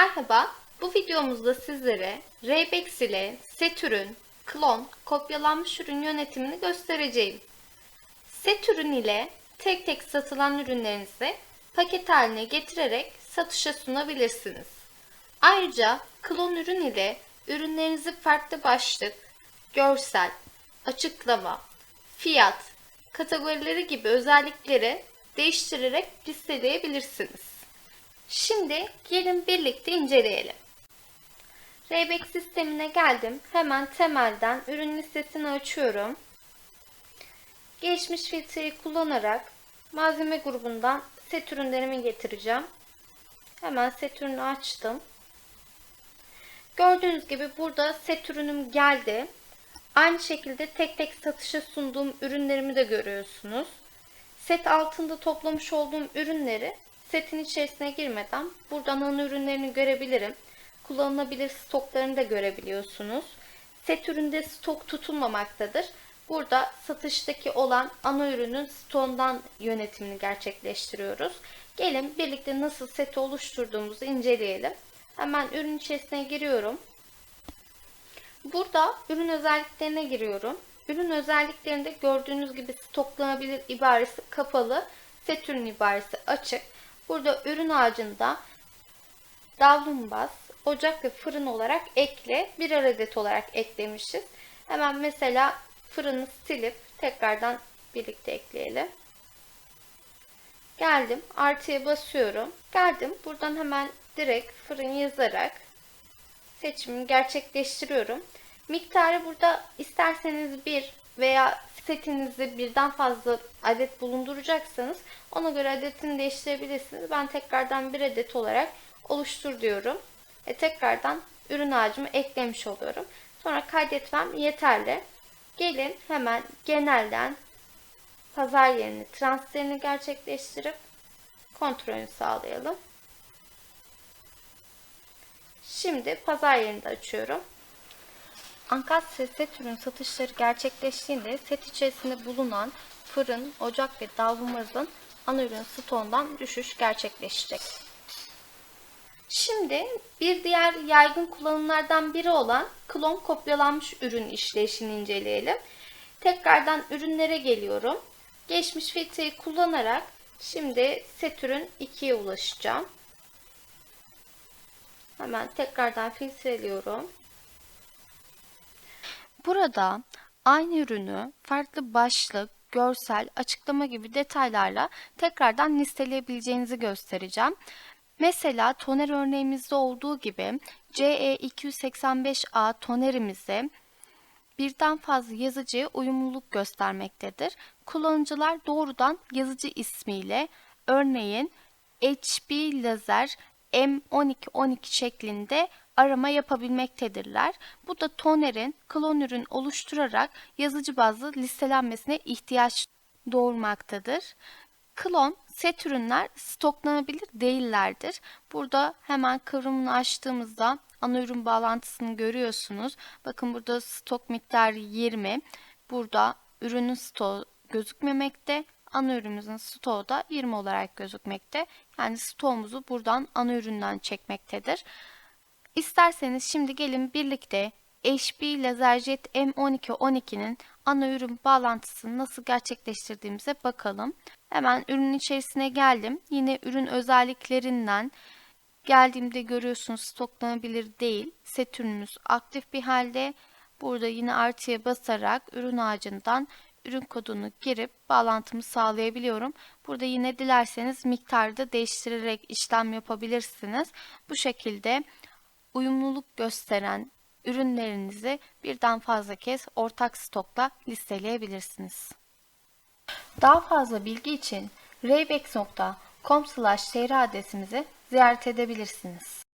Merhaba, bu videomuzda sizlere Raybex ile set ürün, klon, kopyalanmış ürün yönetimini göstereceğim. Set ürün ile tek tek satılan ürünlerinizi paket haline getirerek satışa sunabilirsiniz. Ayrıca klon ürün ile ürünlerinizi farklı başlık, görsel, açıklama, fiyat, kategorileri gibi özellikleri değiştirerek listeleyebilirsiniz. Şimdi gelin birlikte inceleyelim. Rayback sistemine geldim. Hemen temelden ürün listesini açıyorum. Gelişmiş filtreyi kullanarak malzeme grubundan set ürünlerimi getireceğim. Hemen set ürünü açtım. Gördüğünüz gibi burada set ürünüm geldi. Aynı şekilde tek tek satışa sunduğum ürünlerimi de görüyorsunuz. Set altında toplamış olduğum ürünleri setin içerisine girmeden buradan ana ürünlerini görebilirim. Kullanılabilir stoklarını da görebiliyorsunuz. Set üründe stok tutulmamaktadır. Burada satıştaki olan ana ürünün stoğundan yönetimini gerçekleştiriyoruz. Gelin birlikte nasıl seti oluşturduğumuzu inceleyelim. Hemen ürün içerisine giriyorum. Burada ürün özelliklerine giriyorum. Ürün özelliklerinde gördüğünüz gibi stoklanabilir ibaresi kapalı, set ürün ibaresi açık. Burada ürün ağacında davlumbaz, ocak ve fırın olarak ekle bir adet olarak eklemişiz. Hemen mesela fırını silip tekrardan birlikte ekleyelim. Geldim artıya basıyorum. Geldim buradan hemen direkt fırın yazarak seçimimi gerçekleştiriyorum. Miktarı burada isterseniz bir veya setinizde birden fazla adet bulunduracaksanız ona göre adetini değiştirebilirsiniz. Ben tekrardan bir adet olarak oluştur diyorum. Ve tekrardan ürün ağacımı eklemiş oluyorum. Sonra kaydetmem yeterli. Gelin hemen genelden pazar yerini transferini gerçekleştirip kontrolünü sağlayalım. Şimdi pazar yerini de açıyorum. Ankastre set ürün satışları gerçekleştiğinde set içerisinde bulunan fırın, ocak ve davlumbazın ana ürün stoğundan düşüş gerçekleşecek. Şimdi bir diğer yaygın kullanımlardan biri olan klon kopyalanmış ürün işleyişini inceleyelim. Tekrardan ürünlere geliyorum. Geçmiş filtreyi kullanarak şimdi set ürün 2'ye ulaşacağım. Hemen tekrardan filtreliyorum. Burada aynı ürünü farklı başlık, görsel, açıklama gibi detaylarla tekrardan listeleyebileceğinizi göstereceğim. Mesela toner örneğimizde olduğu gibi CE285A tonerimize birden fazla yazıcıya uyumluluk göstermektedir. Kullanıcılar doğrudan yazıcı ismiyle örneğin HB lazer M1212 şeklinde arama yapabilmektedirler. Bu da tonerin klon ürün oluşturarak yazıcı bazlı listelenmesine ihtiyaç doğurmaktadır. Klon set ürünler stoklanabilir değillerdir. Burada hemen kıvrımını açtığımızda ana ürün bağlantısını görüyorsunuz. Bakın burada stok miktarı 20. Burada ürünün stoğu gözükmemekte. Ana ürünümüzün stoğu da 20 olarak gözükmekte. Yani stoğumuzu buradan ana üründen çekmektedir. İsterseniz şimdi gelin birlikte HB LaserJet M1212'nin ana ürün bağlantısını nasıl gerçekleştirdiğimize bakalım. Hemen ürünün içerisine geldim. Yine ürün özelliklerinden geldiğimde görüyorsunuz stoklanabilir değil. Set ürünümüz aktif bir halde. Burada yine artıya basarak ürün ağacından ürün kodunu girip bağlantımı sağlayabiliyorum. Burada yine dilerseniz miktarı da değiştirerek işlem yapabilirsiniz. Bu şekilde uyumluluk gösteren ürünlerinizi birden fazla kez ortak stokla listeleyebilirsiniz. Daha fazla bilgi için raybex.com/tr adresimizi ziyaret edebilirsiniz.